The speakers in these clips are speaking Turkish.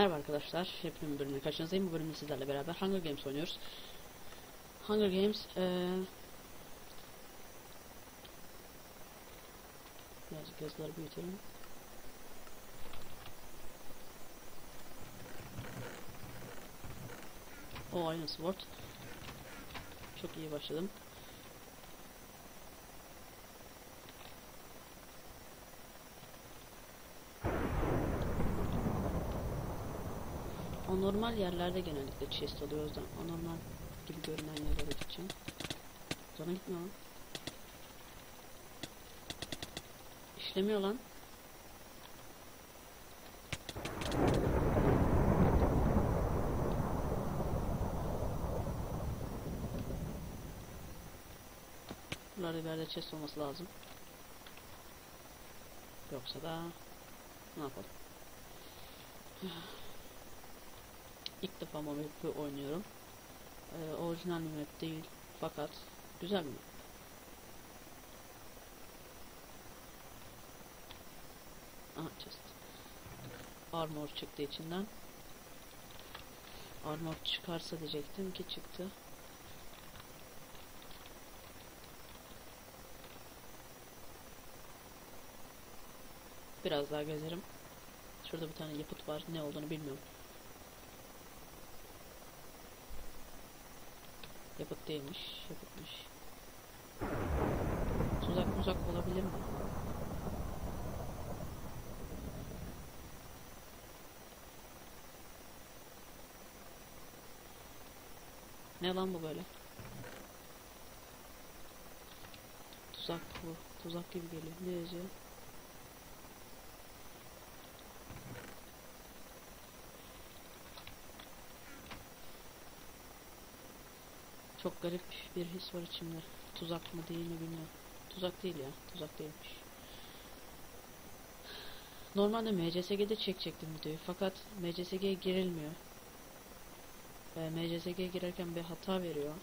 Merhaba arkadaşlar, hepiniz bölümüne karşınızdayım. Bu bölümde sizlerle beraber Hunger Games oynuyoruz. Hunger Games, eee... Birazcık yazıları büyütelim. O aynı Sword. Çok iyi başladım. Anormal yerlerde genellikle chest oluyor o yüzden anormal gibi görünen yerlere gideceğim. Sonra gitme lan. İşlemiyor lan. Buralarda bir yerde chest olması lazım. Yoksa da ne yapalım? İlk defa bu oynuyorum. Ee, orijinal bir map değil fakat güzel bir map. Aha chest. Armor çıktı içinden. Armor çıkarsa diyecektim ki çıktı. Biraz daha gezerim. Şurada bir tane yapıt var. Ne olduğunu bilmiyorum. Yapıt değilmiş. Yapıtmış. Tuzak muzak olabilir mi? Ne lan bu böyle? Tuzak bu. Tuzak gibi geliyor. Ne yazıyor? Çok garip bir his var içimde. Tuzak mı değil mi bilmiyorum. Tuzak değil ya. Tuzak değilmiş. Normalde MCSG'de çekecektim videoyu. Fakat MCSG'ye girilmiyor. E, MCSG'ye girerken bir hata veriyor.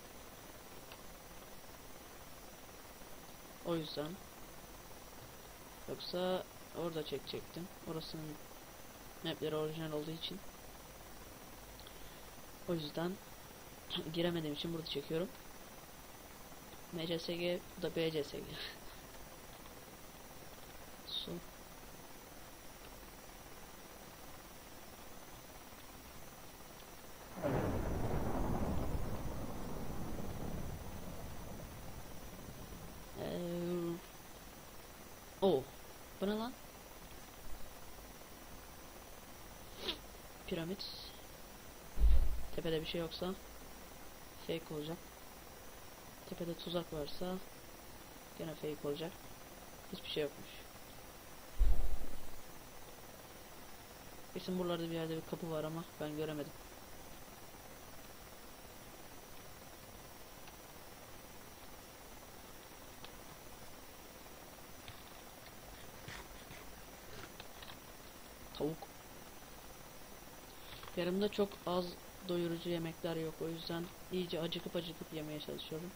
O yüzden. Yoksa orada çekecektim. Orasının mapleri orijinal olduğu için. O yüzden giremediğim için burada çekiyorum. MCSG bu da BCSG. Su. Ee, oh. Bu ne lan? Piramit. Tepede bir şey yoksa fake olacak. Tepede tuzak varsa gene fake olacak. Hiçbir şey yokmuş. Kesin buralarda bir yerde bir kapı var ama ben göremedim. Tavuk. Yanımda çok az doyurucu yemekler yok. O yüzden iyice acıkıp acıkıp yemeye çalışıyorum.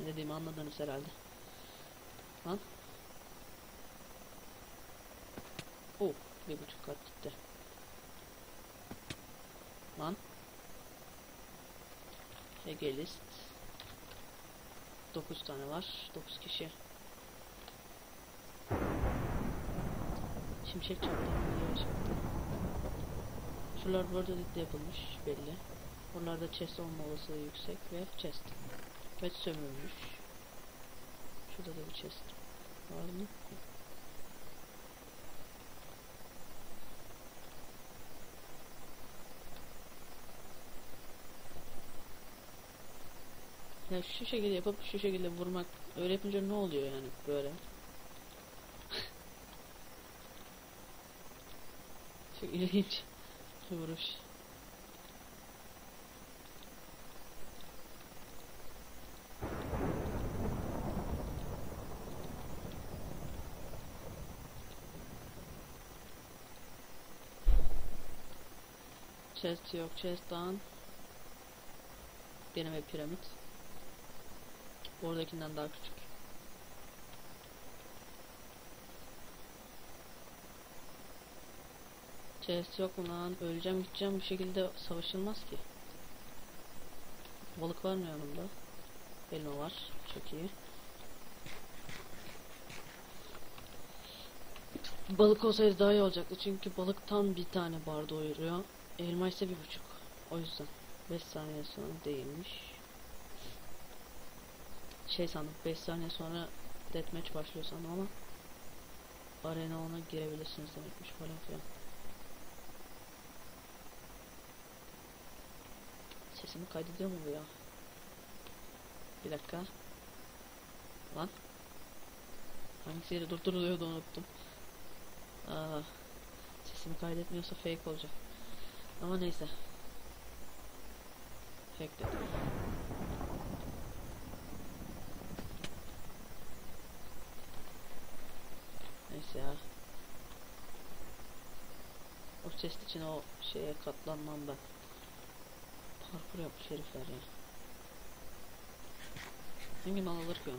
Ne dediğimi anladınız herhalde. Lan. Oh, bir buçuk kat gitti. Lan. Ege list. 9 tane var. 9 kişi. Şimşek çaktı. Yavaş çaktı. Şuralar burada de yapılmış belli. Buralarda chest olma olasılığı yüksek ve chest. Ve sömürmüş. Şurada da bir chest var mı? Ya şu şekilde yapıp şu şekilde vurmak öyle yapınca ne oluyor yani böyle? Çok ilginç bir vuruş. Chest yok, chest down. Bir piramit. Oradakinden daha küçük. Chest yok mu lan? Öleceğim gideceğim bu şekilde savaşılmaz ki. Balık var mı yanımda? Elma var. Çok iyi. Balık olsaydı daha iyi olacaktı çünkü balıktan bir tane bar doyuruyor. Elma ise bir buçuk. O yüzden 5 saniye sonra değilmiş. Şey sandım 5 saniye sonra deathmatch başlıyor sandım ama arena ona girebilirsiniz demekmiş falan filan. Sesimi kaydediyor mu bu ya? Bir dakika. Lan. Hangisiyle durduruluyordu unuttum. Aa, sesimi kaydetmiyorsa fake olacak. Ama neyse. Fake dedim. Neyse ya. O chest için o şeye katlanmam ben. Parkur yapmış herifler ya. Hangi mal alır ki onu?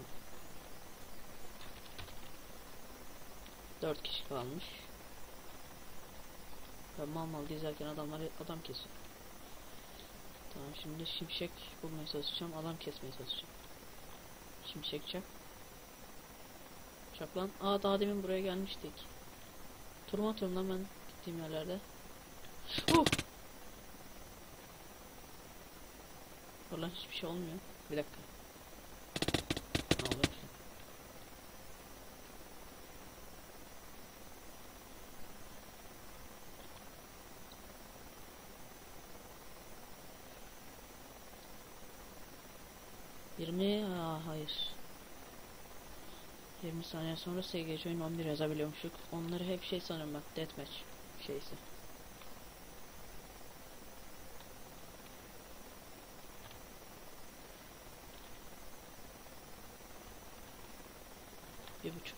Dört kişi kalmış. Ben mal mal gezerken adamlar adam kesiyor. Tamam şimdi şimşek bulmaya çalışacağım. Adam kesmeye çalışacağım. Şimşek çak. Çak lan. Aa daha demin buraya gelmiştik. Turma atıyorum lan ben gittiğim yerlerde. Uh! Ulan hiçbir şey olmuyor. Bir dakika. Ne oluyor? Yirmi, aa hayır. 20 saniye sonra SGC oyun 11 yazabiliyormuşuk. Onları hep şey sanırım bak deathmatch şeysi.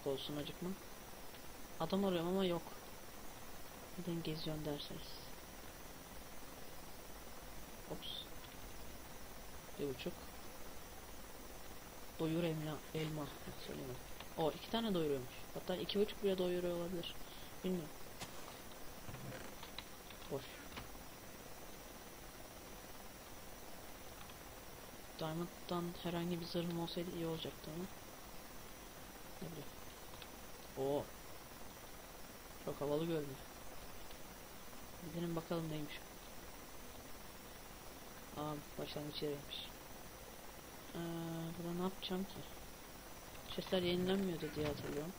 Olsun acıkma. Adam arıyorum ama yok. Neden geziyorsun derseniz. Ops. Bir buçuk. Doyur elma, elma. Söyleme. O iki tane doyuruyormuş. Hatta iki buçuk bile doyuruyor olabilir. Bilmiyorum. Boş. Diamond'dan herhangi bir zırhım olsaydı iyi olacaktı ama. Ne bileyim. Oo. Çok havalı görünüyor. Gidelim bakalım neymiş. Aa başlangıç yeriymiş. Ee, burada ne yapacağım ki? Chestler yenilenmiyordu diye hatırlıyorum.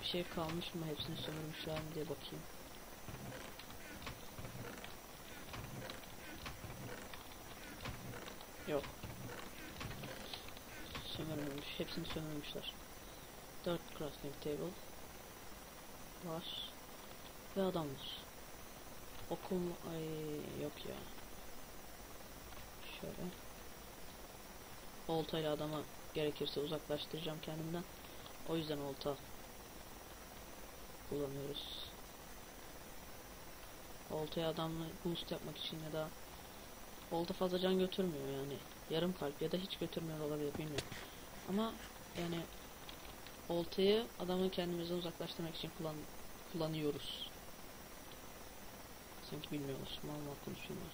Bir şey kalmış mı hepsini sömürmüşler mi diye bakayım. Yok. Sömürülmüş. Hepsini sömürmüşler. 4 crafting table var. Ve adamlar. Okum ay yok ya. Şöyle. Oltayla adama gerekirse uzaklaştıracağım kendimden. O yüzden olta kullanıyoruz. Oltaya adamla boost yapmak için ya da olta fazla can götürmüyor yani. Yarım kalp ya da hiç götürmüyor olabilir bilmiyorum. Ama yani oltayı adamı kendimizden uzaklaştırmak için kullan kullanıyoruz. Sanki bilmiyoruz. Mal mal konuşuyorlar.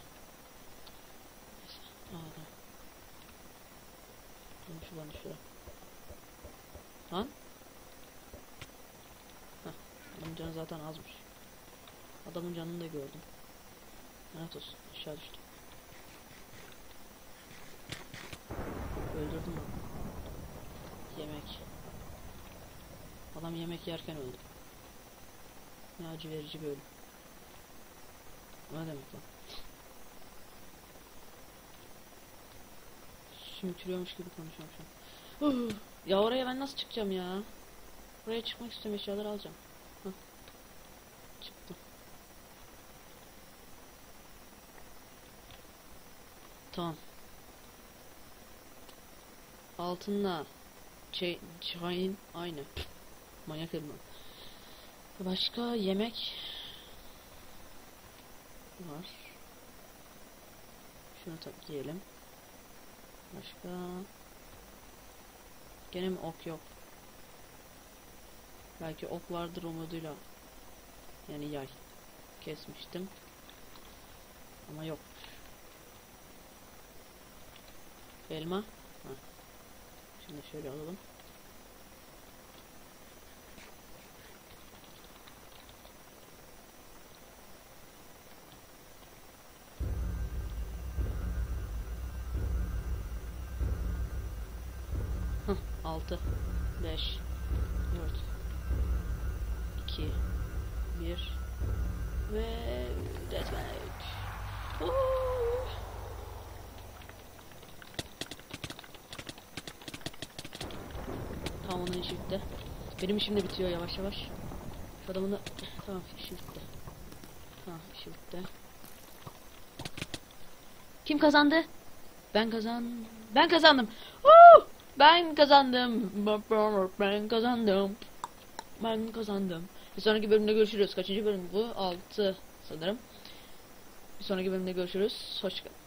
Neyse. Aa, adam. Oğlum şu bana şura. Lan? Heh. Adamın canı zaten azmış. Adamın canını da gördüm. Lanet olsun. Aşağı düştüm. Öldürdüm onu. Yemek. Adam yemek yerken öldü. Ne acı verici bir ölüm. Ne demek lan? Sümkürüyormuş gibi konuşuyorum şu an. Ya oraya ben nasıl çıkacağım ya? Buraya çıkmak istiyorum eşyaları alacağım. Hah. Çıktım. Tamam. Altınla şey Şahin aynı. Manyak elma. Başka yemek var. Şunu tak giyelim. Başka Gene mi ok yok? Belki ok vardır umuduyla. Yani yay. kesmiştim. Ama yok. Elma. Ha. Şimdi şöyle alalım. Hah, 6 5 4 2 1 ve deathmatch. Tamam onun işi. Benim işim de bitiyor yavaş yavaş. Şu adamın da... Tamam işi bitti. Tamam işi. Kim kazandı? Ben kazandım. Ben kazandım. Woo! Ben kazandım. Ben kazandım. Ben kazandım. Bir sonraki bölümde görüşürüz. Kaçıncı bölüm bu? 6 sanırım. Bir sonraki bölümde görüşürüz. Hoşçakalın.